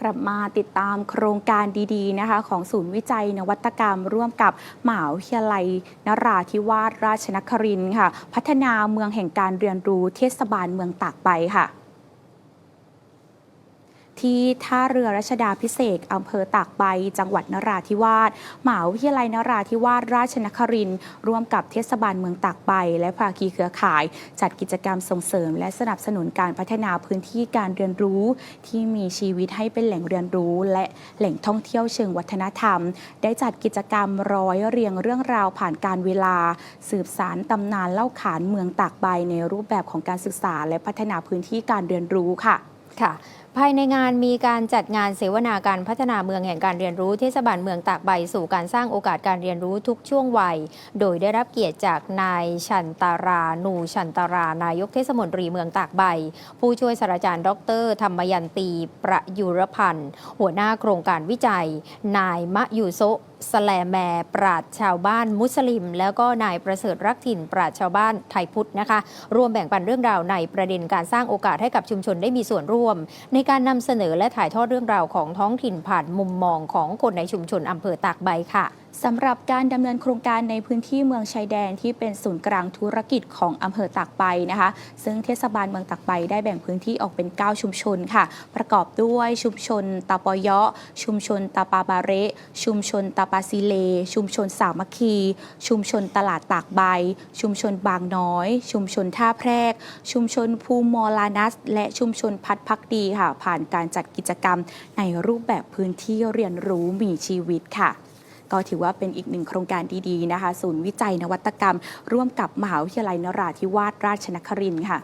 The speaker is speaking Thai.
กลับมาติดตามโครงการดีๆนะคะของศูนย์วิจัยนวัตกรรม ร่วมกับหมหาวิทยาลัยนราธิวาสราชนครินทร์ค่ะ พัฒนาเมืองแห่งการเรียนรู้เทศบาลเมืองตากใบค่ะ ที่ท่าเรือรัชดาพิเศษอำเภอตากใบ จังหวัดนราธิวาสมหาวิทยาลัยนราธิวาสราชนครินทร์ร่วมกับเทศบาลเมืองตากใบ และภาคีเครือข่าย จัดกิจกรรมส่งเสริม และสนับสนุนการพัฒนาพื้นที่การเรียนรู้ ที่มีชีวิตให้เป็นแหล่งเรียนรู้ และแหล่งท่องเที่ยวเชิงวัฒนธรรม ได้จัดกิจกรรมร้อยเรียงเรื่องราวผ่านการเวลา สืบสารตำนานเล่าขานเมืองตากใบในรูปแบบของการศึกษา และพัฒนาพื้นที่การเรียนรู้ค่ะค่ะ ภายในงานมีการจัดงานเสวนาการพัฒนาเมืองแห่งการเรียนรู้เทศบาลเมืองตากใบสู่การสร้างโอกาสการเรียนรู้ทุกช่วงวัย โดยได้รับเกียรติจากนายชันตารา นูชันตารานายกเทศมนตรีเมืองตากใบ ผู้ช่วยศาสตราจารย์ ดร ธรรมยันตีประยุรพันธ์ หัวหน้าโครงการวิจัย นายมะยูโซสแลแมปราดชาวบ้านมุสลิม แล้วก็นายประเสริฐรักถิ่นปราดชาวบ้านไทยพุทธนะคะร่วมแบ่งปันเรื่องราวในประเด็นการสร้างโอกาสให้กับชุมชนได้มีส่วนร่วมในการนำเสนอและถ่ายทอดเรื่องราวของท้องถิ่นผ่านมุมมองของคนในชุมชนอำเภอตากใบค่ะสำหรับการดำเนินโครงการในพื้นที่เมืองชายแดนที่เป็นศูนย์กลางธุรกิจของอำเภอตากใบนะคะ ซึ่งเทศบาลเมืองตากใบได้แบ่งพื้นที่ออกเป็น 9 ชุมชนค่ะ ประกอบด้วยชุมชนตาปอยะ ชุมชนตาปาบาเรชุมชนตาปาซิเล ชุมชนสามัคคี ชุมชนตลาดตากใบ ชุมชนบางน้อย ชุมชนท่าแพรก ชุมชนภูมอลานัส และชุมชนพัดพักดีค่ะ ผ่านการจัดกิจกรรมในรูปแบบพื้นที่เรียนรู้มีชีวิตค่ะ ก็ถือว่าเป็นอีกหนึ่งโครงการดีๆนะคะ ศูนย์วิจัยนวัตกรรม ร่วมกับมหาวิทยาลัยนราธิวาสราชนครินทร์ค่ะ